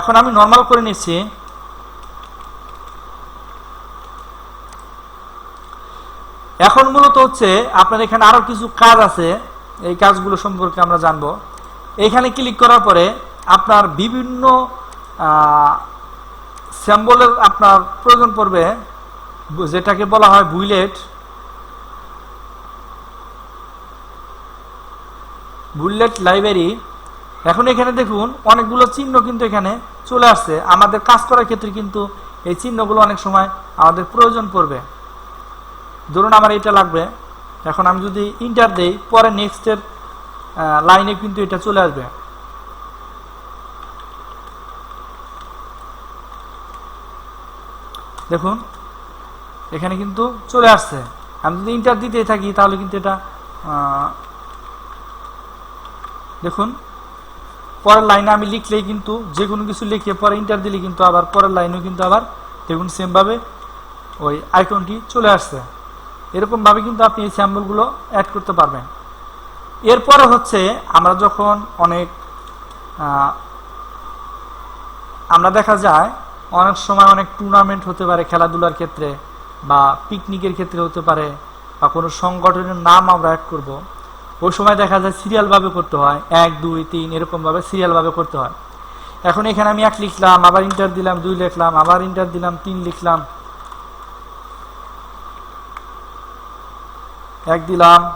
এখন আমি নর্মাল করে নিচ্ছি। এখন মূলত হচ্ছে আপনার এখানে আরও কিছু কাজ আছে। এই কাজগুলো সম্পর্কে আমরা জানব। এখানে ক্লিক করার পরে আপনার বিভিন্ন স্যাম্বলের আপনার প্রয়োজন পড়বে, যেটাকে বলা হয় বুলেট বুলেট লাইব্রেরি এখন এখানে দেখুন, অনেকগুলো চিহ্ন কিন্তু এখানে চলে আসছে। আমাদের কাজ করার ক্ষেত্রে কিন্তু এই চিহ্নগুলো অনেক সময় আমাদের প্রয়োজন পড়বে। ধরুন আমার এটা লাগবে। এখন আমি যদি ইন্টার দেই, পরে নেক্সটের লাইনে কিন্তু এটা চলে আসবে। দেখুন, এখানে কিন্তু চলে আসছে। আমি যদি ইন্টার দিতেই থাকি, তাহলে কিন্তু এটা দেখুন পরের লাইনে আমি লিখলেই কিন্তু যে কোনো কিছু লিখে পরে ইন্টার দিলে কিন্তু আবার পরের লাইনেও কিন্তু আবার দেখুন সেমভাবে ওই আইকনটি চলে আসছে। এরকমভাবে কিন্তু আপনি এই স্যাম্পলগুলো অ্যাড করতে পারবেন। এরপরে হচ্ছে আমরা যখন অনেক আমরা দেখা যায় অনেক সময় অনেক টুর্নামেন্ট হতে পারে খেলাধুলার ক্ষেত্রে বা পিকনিকের ক্ষেত্রে হতে পারে বা কোনো সংগঠনের নাম আমরা অ্যাড করব। ওই সময় দেখা যায় সিরিয়াল ভাবে করতে হয়। এক, দুই, তিন এরকম ভাবে সিরিয়াল ভাবে করতে হয়। এখন এখানে আমি এক লিখলাম, আবার ইন্টার দিলাম, দুই লিখলাম, আবার ইন্টার দিলাম, তিন লিখলাম। এক দিলাম।